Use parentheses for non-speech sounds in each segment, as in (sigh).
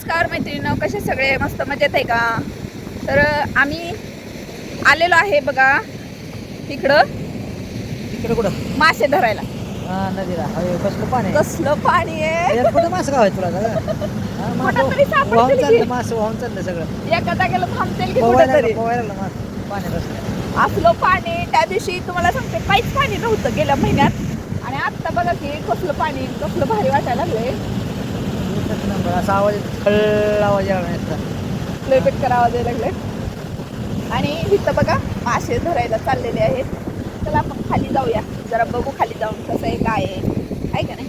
नमस्कार मैत्रिणीनं कसे सगळे? मस्त मजेत आहे का? तर आम्ही आलेलो आहे बघा इकडं. तिकडे कुठं? मासे धरायला. नदीला. कसलं पाणी. कसलं पाणी आहे? कुठं मासं तुला? हा, वाहून की. चाललं मासं वाहून चाललं सगळं. एका जागेला थांबतेल की असलं पाणी त्या दिवशी तुम्हाला सांगते काहीच पाणी नव्हतं गेल्या महिन्यात. आणि आता बघा की कसलं पाणी कसलं भारी वाटायला लागलंय. पण असा आवाज येतो, खळ आवाज यायला नाही लय आवाज यायला लागले आणि इथं बघा मासे धरायला चाललेले आहेत. चला आपण खाली जाऊया. जरा बघू खाली जाऊन कसं आहे काय आहे. आहे का नाही?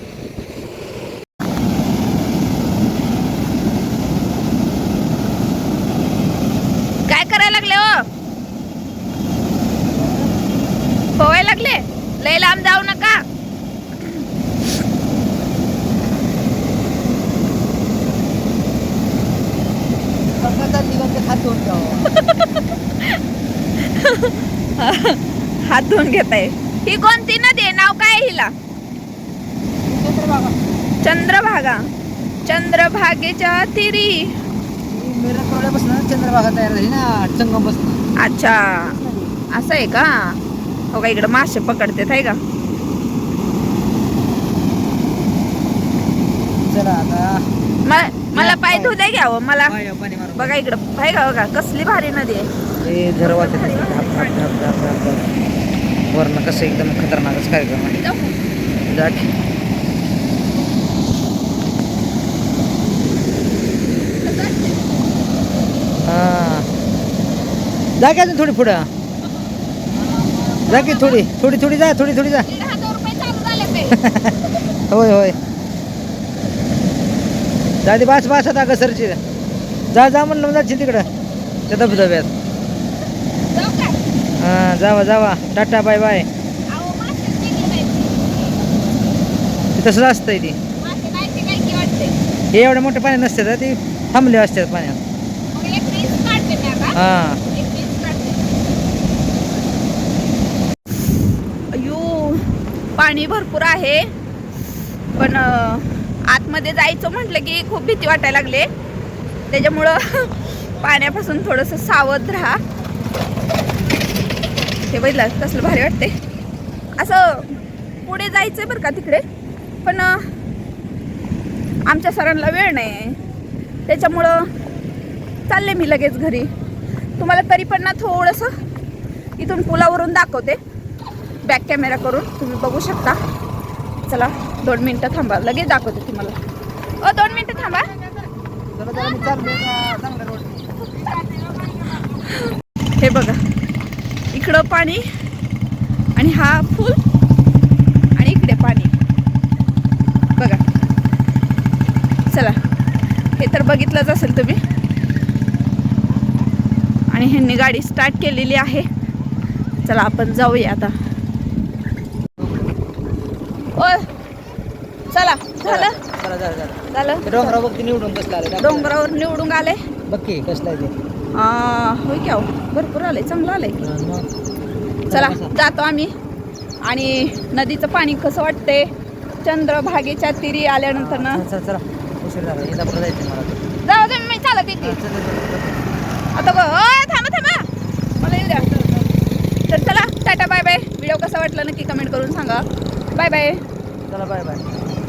काय करायला लागले हो? पोवायला लागले? लय लांब जाऊ हात धुवून जावं. (laughs) हात धुवून घेत आहे ही कोणती नदी आहे? नाव काय हिला? चंद्रभागा. चंद्रभागेच्या तिरी. चंद्रभागा तयार झाली ना अच्छा. असं आहे का? हो का इकडं मासे पकडतात आहे का? चला आता. पाय द्या घ्यावं मला. पाणी मारून बघा इकडं. आहे का बघा कसली भारी नदी आहे. हे वाटत वरण कसं एकदम खतरनाकच कार्यक्रम आहे. जाऊ. जा की. हा थोडी पुढं. जा की थोडी थोडी थोडी जा थोडी थोडी जा. (laughs) होय होय. जा दे बास बास आता घसरची. जा जा म्हणलं मग जाशील तिकडं. त्या धबधब्यात? हां जावा जावा. Ta ta bye bye. तसंच असतंय ती. हे एवढ्या मोठ्या पाण्यात नसते तर ती थांबले असतात पाण्यात. हां. एक पीस काढते. अयो पाणी भरपूर आहे. पण आतमध्ये जायचं म्हटलं की खूप भीती वाटायला लागले. त्याच्यामुळं (laughs) पाण्यापासून थोडंसं सावध राहा. हे बघितलं कसलं भारी वाटते असं पुढे जायचं बरं का तिकडे पण आमच्या सरांना वेळ नाही त्याच्यामुळं चालले मी लगेच घरी. तुम्हाला तरी पण ना थोडंसं इथून पुलावरून दाखवते. बॅक कॅमेरा करून तुम्ही बघू शकता. चला दोन मिनटं थांबा. लगेच दाखवते तुम्हाला. ओ दोन मिनटं थांबा. हे बघा. इकडं पाणी आणि हा फुल आणि इकडे पाणी. बघा. चला. हे तर बघितलंच असेल तुम्ही. आणि ह्यांनी गाडी स्टार्ट केलेली आहे. चला आपण जाऊया आता. ओ चला झालं? चला चला चला झालं? डोंगरावर बघ ते निवडून कसलं आलं डोंगरावर निवडून आले? बघ की कसलं आहे ते. आ, होय क्या हो? भरपूर आलंय चांगलं आलंय हा, मग. चला? जातो आम्ही. आणि नदीचं पाणी कसं वाटते चंद्रभागेच्या तिरी आल्यानंतर ना. चला चला उशीर झाला जायचं मला. आता. जाऊ दे मी चालत येते. चला, चला, चला. आता बघ ओय, थांबा थांबा. मला येऊ द्या तर चला टाटा बाय बाय व्हिडिओ कसा वाटला नक्की कमेंट करून सांगा. बाय बाय चला बाय बाय